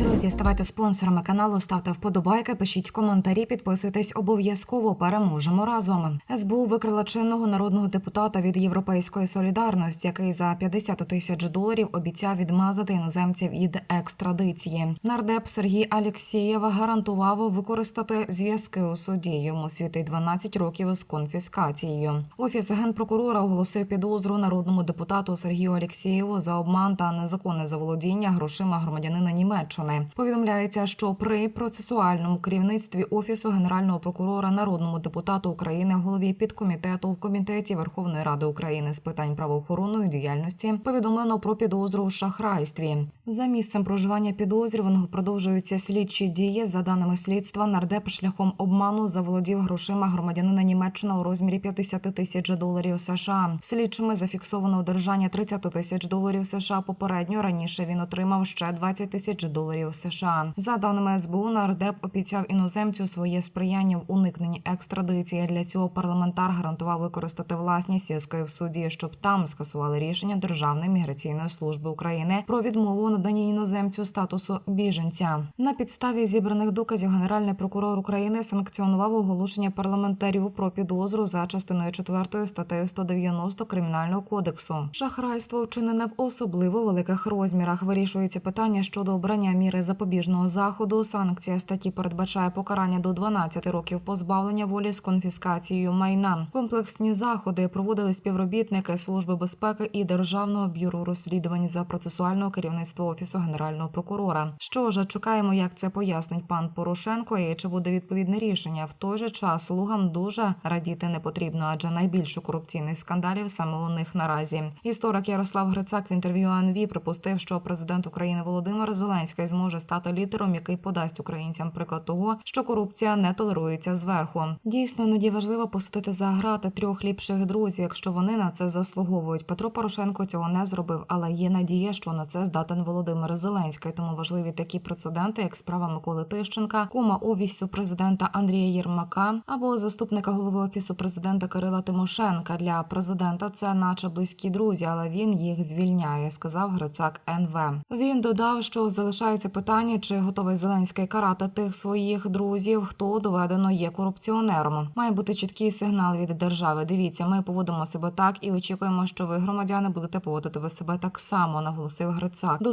Друзі, ставайте спонсорами каналу, ставте вподобайки, пишіть коментарі, підписуйтесь обов'язково. Переможемо разом. СБУ викрила чинного народного депутата від Європейської солідарності, який за 50 тисяч доларів обіцяв відмазати іноземців від екстрадиції. Нардеп Сергій Алєксєєв гарантував використати зв'язки у суді. Йому світить 12 років з конфіскацією. Офіс генпрокурора оголосив підозру народному депутату Сергію Алєксєєву за обман та незаконне заволодіння грошима громадянина Німеччини. Повідомляється, що при процесуальному керівництві офісу генерального прокурора народному депутату України, голові підкомітету в комітеті Верховної Ради України з питань правоохоронної діяльності повідомлено про підозру у шахрайстві. За місцем проживання підозрюваного продовжуються слідчі дії. За даними слідства, нардеп шляхом обману заволодів грошима громадянина Німеччини у розмірі 50 тисяч доларів США. Слідчими зафіксовано одержання 30 тисяч доларів США. Попередньо раніше він отримав ще 20 тисяч доларів США. За даними СБУ, нардеп обіцяв іноземцю своє сприяння в уникненні екстрадиції. Для цього парламентар гарантував використати власні зв'язки в суді, щоб там скасували рішення Державної міграційної служби України про відмову у наданні іноземцю статусу біженця. На підставі зібраних доказів Генеральний прокурор України санкціонував оголошення парламентарів про підозру за частиною 4 статтею 190 кримінального кодексу. Шахрайство вчинене в особливо великих розмірах. Вирішується питання щодо обрання міри запобіжного заходу. Санкція статті передбачає покарання до 12 років позбавлення волі з конфіскацією майна. Комплексні заходи проводили співробітники Служби безпеки і Державного бюро розслідувань за процесуального керівництва офісу генерального прокурора. Що ж, чекаємо, як це пояснить пан Порошенко, і чи буде відповідне рішення. В той же час слугам дуже радіти не потрібно, адже найбільше корупційних скандалів саме у них наразі. Історик Ярослав Грицак в інтерв'ю АНВ припустив, що президент України Володимир Зеленський зможе стати лідером, який подасть українцям приклад того, що корупція не толерується зверху. Дійсно, іноді важливо посадити за грати трьох ліпших друзів, якщо вони на це заслуговують. Петро Порошенко цього не зробив, але є надія, що на це здатен Володимир Зеленський. Тому важливі такі прецеденти, як справа Миколи Тищенка, кума офісу президента Андрія Єрмака або заступника голови офісу президента Кирила Тимошенка. Для президента це наче близькі друзі, але він їх звільняє, сказав Грицак НВ. Він додав, що залишається питання, чи готовий Зеленський карати тих своїх друзів, хто доведено є корупціонером. Має бути чіткий сигнал від держави. Дивіться, ми поводимо себе так і очікуємо, що ви, громадяни, будете поводити себе так само. Наголосив Грицак. До